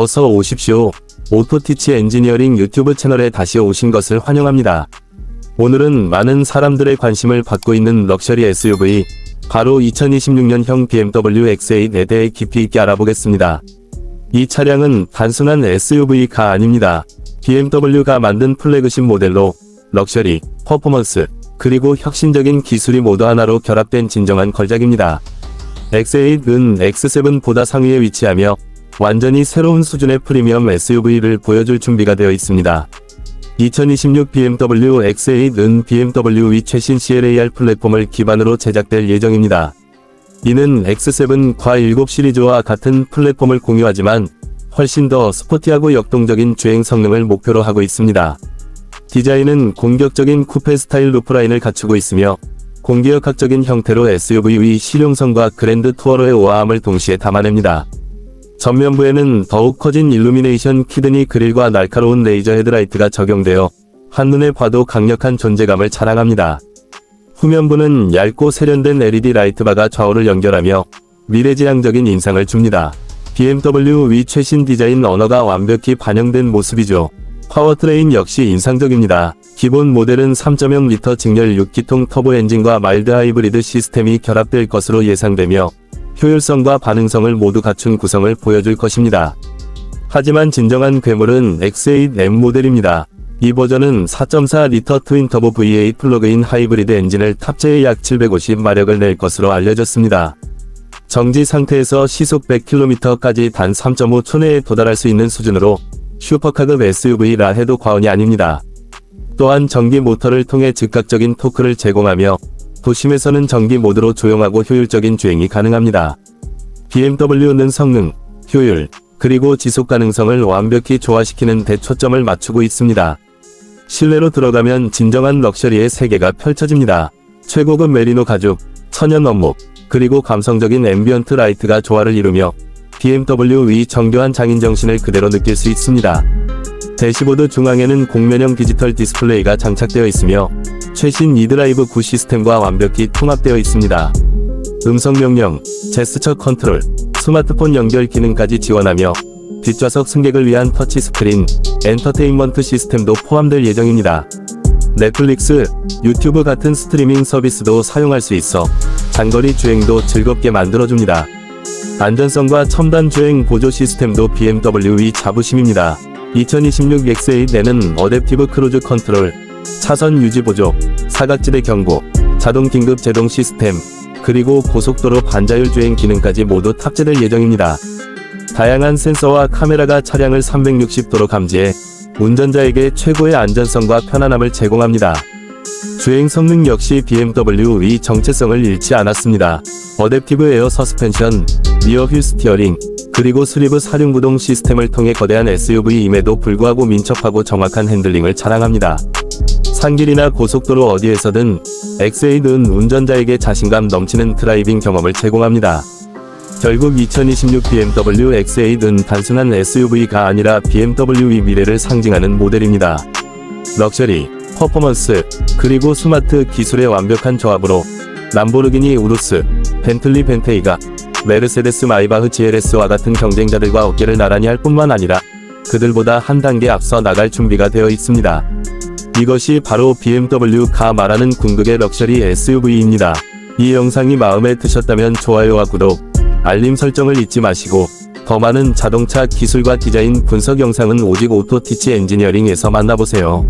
어서 오십시오. 오토티치 엔지니어링 유튜브 채널에 다시 오신 것을 환영합니다. 오늘은 많은 사람들의 관심을 받고 있는 럭셔리 SUV, 바로 2026년형 BMW X8에 대해 깊이 있게 알아보겠습니다. 이 차량은 단순한 SUV가 아닙니다. BMW가 만든 플래그십 모델로 럭셔리, 퍼포먼스, 그리고 혁신적인 기술이 모두 하나로 결합된 진정한 걸작입니다. X8은 X7보다 상위에 위치하며 완전히 새로운 수준의 프리미엄 SUV를 보여줄 준비가 되어 있습니다. 2026 BMW X8은 BMW 위 최신 CLAR 플랫폼을 기반으로 제작될 예정입니다. 이는 X7 과 7 시리즈와 같은 플랫폼을 공유하지만 훨씬 더 스포티하고 역동적인 주행 성능을 목표로 하고 있습니다. 디자인은 공격적인 쿠페 스타일 루프라인을 갖추고 있으며 공기역학적인 형태로 SUV의 실용성과 그랜드 투어러의 우아함을 동시에 담아냅니다. 전면부에는 더욱 커진 일루미네이션 키드니 그릴과 날카로운 레이저 헤드라이트가 적용되어 한눈에 봐도 강력한 존재감을 자랑합니다. 후면부는 얇고 세련된 LED 라이트바가 좌우를 연결하며 미래지향적인 인상을 줍니다. BMW 위 최신 디자인 언어가 완벽히 반영된 모습이죠. 파워트레인 역시 인상적입니다. 기본 모델은 3.0L 직렬 6기통 터보 엔진과 마일드 하이브리드 시스템이 결합될 것으로 예상되며 효율성과 반응성을 모두 갖춘 구성을 보여줄 것입니다. 하지만 진정한 괴물은 X8M 모델입니다. 이 버전은 4.4L 트윈 터보 V8 플러그인 하이브리드 엔진을 탑재해 약 750마력을 낼 것으로 알려졌습니다. 정지 상태에서 시속 100km까지 단 3.5초 내에 도달할 수 있는 수준으로 슈퍼카급 SUV라 해도 과언이 아닙니다. 또한 전기 모터를 통해 즉각적인 토크를 제공하며 도심에서는 전기 모드로 조용하고 효율적인 주행이 가능합니다. BMW는 성능, 효율, 그리고 지속 가능성을 완벽히 조화시키는 데 초점을 맞추고 있습니다. 실내로 들어가면 진정한 럭셔리의 세계가 펼쳐집니다. 최고급 메리노 가죽, 천연 원목, 그리고 감성적인 앰비언트 라이트가 조화를 이루며 BMW의 정교한 장인 정신을 그대로 느낄 수 있습니다. 대시보드 중앙에는 공면형 디지털 디스플레이가 장착되어 있으며 최신 이드라이브 9 시스템과 완벽히 통합되어 있습니다. 음성 명령, 제스처 컨트롤, 스마트폰 연결 기능까지 지원하며 뒷좌석 승객을 위한 터치 스크린, 엔터테인먼트 시스템도 포함될 예정입니다. 넷플릭스, 유튜브 같은 스트리밍 서비스도 사용할 수 있어 장거리 주행도 즐겁게 만들어줍니다. 안전성과 첨단 주행 보조 시스템도 BMW의 자부심입니다. 2026 X8에는 어댑티브 크루즈 컨트롤, 차선 유지 보조, 사각지대 경고, 자동 긴급 제동 시스템, 그리고 고속도로 반자율 주행 기능까지 모두 탑재될 예정입니다. 다양한 센서와 카메라가 차량을 360도로 감지해 운전자에게 최고의 안전성과 편안함을 제공합니다. 주행 성능 역시 BMW의 정체성을 잃지 않았습니다. 어댑티브 에어 서스펜션, 리어 휠 스티어링, 그리고 슬리브 사륜구동 시스템을 통해 거대한 SUV임에도 불구하고 민첩하고 정확한 핸들링을 자랑합니다. 산길이나 고속도로 어디에서든 X8은 운전자에게 자신감 넘치는 드라이빙 경험을 제공합니다. 결국 2026 BMW X8은 단순한 SUV가 아니라 BMW의 미래를 상징하는 모델입니다. 럭셔리, 퍼포먼스, 그리고 스마트 기술의 완벽한 조합으로 람보르기니 우루스, 벤틀리 벤테이가 메르세데스 마이바흐 GLS와 같은 경쟁자들과 어깨를 나란히 할 뿐만 아니라 그들보다 한 단계 앞서 나갈 준비가 되어 있습니다. 이것이 바로 BMW가 말하는 궁극의 럭셔리 SUV입니다. 이 영상이 마음에 드셨다면 좋아요와 구독, 알림 설정을 잊지 마시고 더 많은 자동차 기술과 디자인 분석 영상은 오직 오토티치 엔지니어링에서 만나보세요.